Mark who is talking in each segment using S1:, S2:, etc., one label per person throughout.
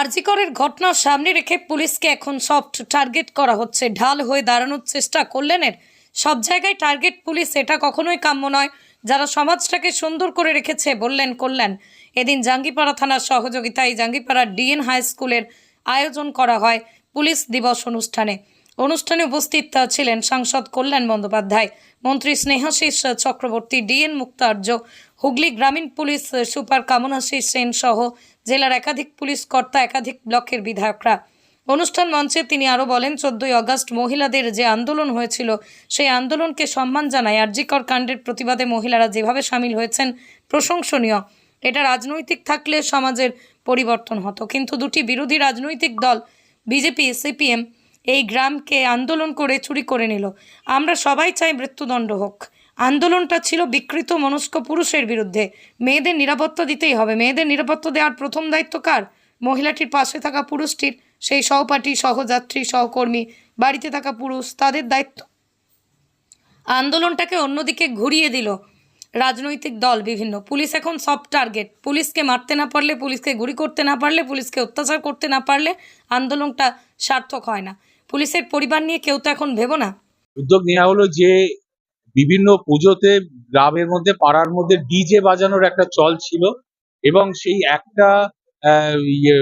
S1: আরজিকরের ঘটনা সামনে রেখে পুলিশকে এখন সফট টার্গেট করা হচ্ছে। ঢাল হয়ে দাঁড়ানোর চেষ্টা করলেনের সব জায়গায় টার্গেট পুলিশ, এটা কখনোই কাম্য নয়। যারা সমাজটাকে সুন্দর করে রেখেছে বললেন করলেন এদিন জাঙ্গিপাড়া থানার সহযোগিতায় জাঙ্গিপাড়া ডিএন হাই স্কুলের আয়োজন করা হয় পুলিশ দিবস অনুষ্ঠানে। অনুষ্ঠানে উপস্থিত ছিলেন সাংসদ কল্যাণ বন্দ্যোপাধ্যায়, মন্ত্রী স্নেহাশিস চক্রবর্তী, ডিএন মুক্তার্য, হুগলি গ্রামীণ পুলিশ সুপার কামনাশিস সেন সহ জেলার একাধিক পুলিশ কর্তা, একাধিক ব্লকের বিধায়করা। অনুষ্ঠান মঞ্চে তিনি আরও বলেন, চোদ্দই আগস্ট মহিলাদের যে আন্দোলন হয়েছিল, সেই আন্দোলনকে সম্মান জানায় আরজিকর কাণ্ডের প্রতিবাদে মহিলারা যেভাবে সামিল হয়েছেন, প্রশংসনীয়। এটা রাজনৈতিক থাকলে সমাজের পরিবর্তন হতো। কিন্তু দুটি বিরোধী রাজনৈতিক দল, বিজেপি, সিপিএম, এই গ্রামকে আন্দোলন করে চুরি করে নিল। আমরা সবাই চাই মৃত্যুদণ্ড হোক। আন্দোলনটা ছিল বিকৃত মনস্ক পুরুষের বিরুদ্ধে। মেয়েদের নিরাপত্তা দিতেই হবে। মেয়েদের নিরাপত্তা দেওয়ার প্রথম দায়িত্ব কার? মহিলাটির পাশে থাকা পুরুষটির। সেই সহপাঠী, সহযাত্রী, সহকর্মী, বাড়িতে থাকা পুরুষ, তাদের দায়িত্ব। আন্দোলনটাকে অন্যদিকে ঘুরিয়ে দিল রাজনৈতিক দল বিভিন্ন। পুলিশ এখন সব টার্গেট। পুলিশকে মারতে না পারলে, পুলিশকে গুলি করতে না পারলে, পুলিশকে অত্যাচার করতে না পারলে আন্দোলনটা সার্থক হয় না। পুলিশের পরিবার নিয়ে কেউ তো এখন ভেবো না।
S2: উদ্যোগ নেওয়া হলো যে বিভিন্ন পুজোতে গ্রামের মধ্যে, পাড়ার মধ্যে ডিজে বাজানোর একটা চল ছিল এবং সেই একটা ইয়ে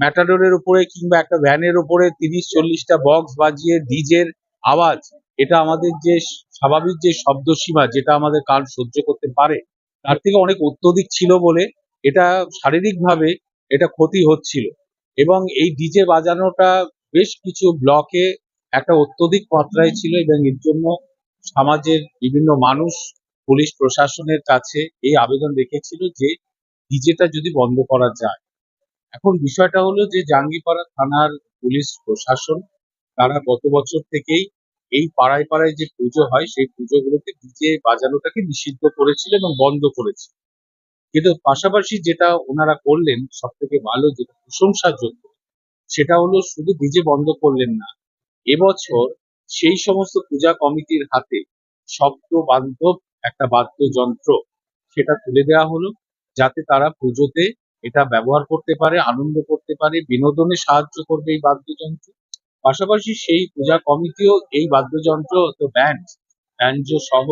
S2: ম্যাটাডোরের উপরে কিংবা একটা ভ্যানের উপরে তিরিশ, চল্লিশটা বক্স বাজিয়ে ডিজের আওয়াজ, এটা আমাদের যে স্বাভাবিক যে শব্দ সীমা, যেটা আমাদের কান সহ্য করতে পারে, তার থেকে অনেক অত্যধিক ছিল বলে এটা শারীরিকভাবে এটা ক্ষতি হচ্ছিল। এবং এই ডিজে বাজানোটা বেশ কিছু ব্লকে একটা অত্যধিক মাত্রায় ছিল এবং এর জন্য সমাজের বিভিন্ন মানুষ, পুলিশ প্রশাসনের কাছে এই আবেদন রেখেছিল যে ডিজেটা যদি বন্ধ করা যায়। এখন বিষয়টা হলো যে জাঙ্গিপাড়া থানার পুলিশ প্রশাসন, তারা গত বছর থেকেই এই পাড়ায় পাড়ায় যে পুজো হয়, সেই পুজোগুলোতে ডিজে বাজানোটাকে নিষিদ্ধ করেছিল এবং বন্ধ করেছিল কিন্তু পাশাপাশি যেটা ওনারা করলেন সব থেকে ভালো যেটা প্রশংসার যোগ্য সেটা হলো শুধু ডিজে বন্ধ করলেন না, এবছর সেই সমস্ত পূজা কমিটির হাতে শব্দ বান্ধব একটা বাদ্যযন্ত্র সেটা তুলে দেওয়া হলো যাতে তারা পুজোতে এটা ব্যবহার করতে পারে, আনন্দ করতে পারে, বিনোদনে সাহায্য করবে এই বাদ্যযন্ত্র। পাশাপাশি সেই পূজা কমিটিও এই বাদ্যযন্ত্র তো ব্যান্ড ব্যান্ড সহ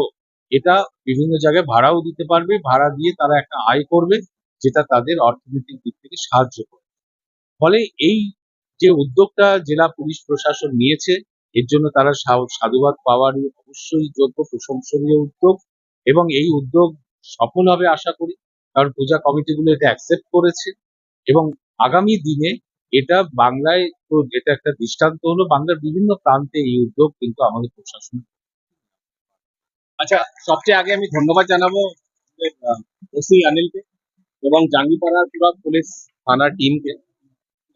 S2: এটা বিভিন্ন জায়গায় ভাড়াও দিতে পারবে, ভাড়া দিয়ে তারা একটা আয় করবে যেটা তাদের অর্থনৈতিক দিক থেকে সাহায্য করবে। ফলে এই যে উদ্যোগটা জেলা পুলিশ প্রশাসন নিয়েছে এর জন্য তারা সাধুবাদ পাওয়ারই অবশ্যই যোগ্য প্রশংসনীয় উদ্যোগ এবং এই উদ্যোগ সফল হবে আশা করি, কারণ পূজা কমিটিগুলো এটা অ্যাকসেপ্ট করেছে এবং আগামী দিনে এটা বাংলায় তো এটা একটা দৃষ্টান্ত হলো, বাংলার বিভিন্ন প্রান্তে এই উদ্যোগ কিন্তু আমাদের প্রশাসন আচ্ছা সবচেয়ে আগে আমি ধন্যবাদ জানাব ওসি অনিলকে এবং জাঙ্গিপাড়ার পুরো পুলিশ থানার টিমকে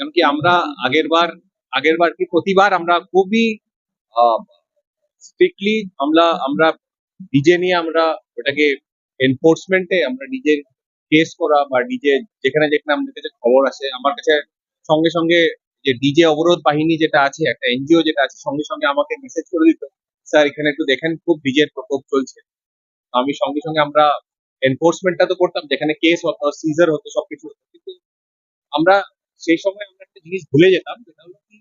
S2: কারণ কি আমরা আগের বার আগের বার কি প্রতিবার আমরা খুবই স্ট্রিক্টলি আমরা আমরা ডিজে নিয়ে আমরা ওটাকে এনফোর্সমেন্টে আমরা নিজের কেস করা বা ডিজে যেখানে যেখানে আমাদের কাছে খবর আসে, আমার কাছে সঙ্গে সঙ্গে যে ডিজে অবরোধ বাহিনী যেটা আছে, একটা এনজিও যেটা আছে, সঙ্গে সঙ্গে আমাকে মেসেজ করে দিত, স্যার, এখানে একটু দেখেন, খুব ডিজের প্রকোপ চলছে। আমি সঙ্গে সঙ্গে আমরা এনফোর্সমেন্টটা তো করতাম, যেখানে কেস হতো সিজার হতো, সবকিছু হতো। কিন্তু আমরা সেই সময় আমরা একটা জিনিস ভুলে যেতাম, যেটা হলো কি,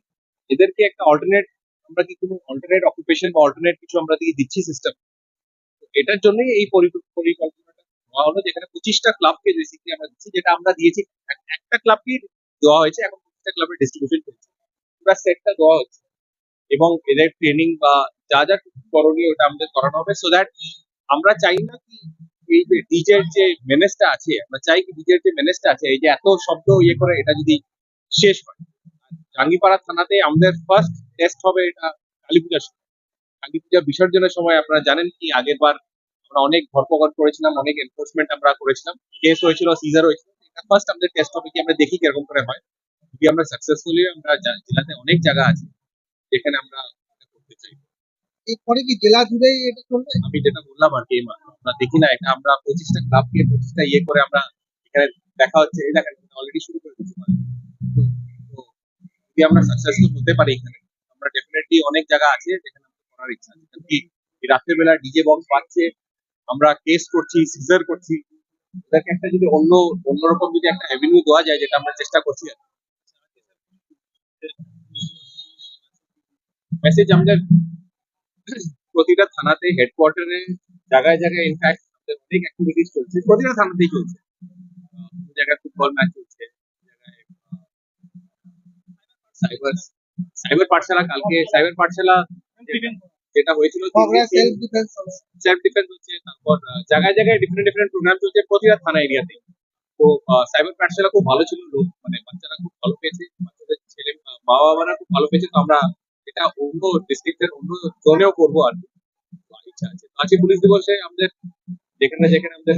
S2: এদেরকে একটা অল্টারনেট আমরা কি কোনো অল্টারনেট অকুপেশন বা অল্টারনেট কিছু আমরা দিয়ে দিচ্ছি সিস্টেম এটার জন্যই এই পরিকল্পনাটা দেওয়া হলো যেখানে পঁচিশটা ক্লাবকে বেসিক্যালি আমরা দিচ্ছি, যেটা আমরা দিয়েছি। একটা ক্লাবকে দেওয়া হয়েছে, এখন পঁচিশটা ক্লাবের ডিস্ট্রিবিউশন চলছে। পুরো সেটটা দেওয়া হচ্ছে। এবং এদের ট্রেনিং বা যা যা করণীয় ওটা আমাদের করানো হবে সো দ্যাট আমরা চাই না কি এই যে ডিজের যে মেনেজটা আছে, আমরা চাই কি ডিজের যে মেনেজটা আছে, এই যে এত শব্দ ইয়ে করে এটা যদি শেষ হয়। জাঙ্গিপাড়া থানাতে আমাদের ফার্স্ট টেস্ট হবে এটা কালী পূজার সময়। কালী পূজা বিসর্জনের সময় আপনারা জানেন কি আগের বার আমরা অনেক ধরপকড় করেছিলাম অনেক এনফোর্সমেন্ট আমরা করেছিলাম কেস হয়েছিল সিজার হয়েছিল। এটা ফার্স্ট আমাদের টেস্ট হবে কি আমরা দেখি কীরকম করে হয়। যদি আমরা সাকসেসফুলি আমরা জেলাতে অনেক জায়গা আছে যেখানে আমরা করতে চাই।
S3: এরপরে কি জেলা জুড়েই এটা চলবে?
S2: আমি যেটা বললাম আর কি আমরা দেখি না এটা আমরা পঁচিশটা ক্লাবকে পঁচিশটা ইয়ে করে আমরা এখানে দেখা হচ্ছে। এই দেখেন অলরেডি শুরু করে দিচ্ছি যদি আমরা সাকসেসফুল হতে পারি এখানে আমরা डेफिनेटলি অনেক জায়গা আছে যেখানে আমরা করার ইচ্ছা আছে কারণ কি রাতের বেলা ডিজে বক্স বাজছে আমরা কেস করছি সিজার করছি এটাকে একটা যদি অন্য অন্য রকম যদি একটা এভিনিউ দেওয়া যায় যেটা আমরা চেষ্টা করছি মেসেজ আমাদের প্রতিটা থানাতে হেডকোয়ার্টারে জায়গায় জায়গায় ইনফ্যাক্ট অনেক অ্যাক্টিভিটিস চলছে প্রতিটা থানাতেই চলছে জায়গায় ফুটবল ম্যাচ চলছে সাইবার সাইবার পাঠশালা কালকে সাইবার পাঠশালা যেটা হয়েছিল
S3: সেলফ ডিফেন্স
S2: হচ্ছে তারপর জায়গায় জায়গায় ডিফারেন্ট ডিফারেন্ট প্রোগ্রাম চলছে প্রতিটা থানা এরিয়াতে তো। সাইবার পাঠশালা খুব ভালো ছিল লোক মানে বাচ্চারা খুব ভালো পেয়েছে বাচ্চাদের ছেলে মা বাবারা খুব ভালো পেয়েছে তো আমরা এটা অন্য ডিস্ট্রিক্টের অন্য জোনেও করব আর কি। ইচ্ছা আছে। আজকে পুলিশ দিবসে আমাদের যেখানে যেখানে আমাদের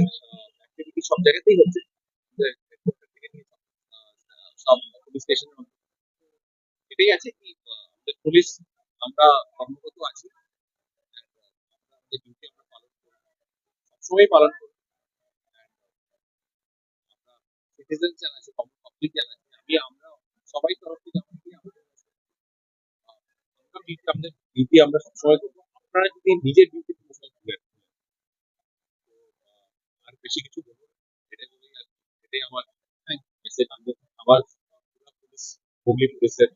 S2: অ্যাক্টিভিটি সব জায়গাতেই হচ্ছে। সব, পুলিশ স্টেশনের এটাই আছে কি পুলিশ, আমরা কর্মরত আছি। সবসময় পালন করি আমরা সিটিজেন যারা আছে পাবলিক যারা আছে, আমি, আমরা সবাই তরফ থেকে করব। আপনারা যদি নিজের ডিউটি আর বেশি কিছু বলব। এটাই এটাই আমার মেসেজ হুগলি পুলিশের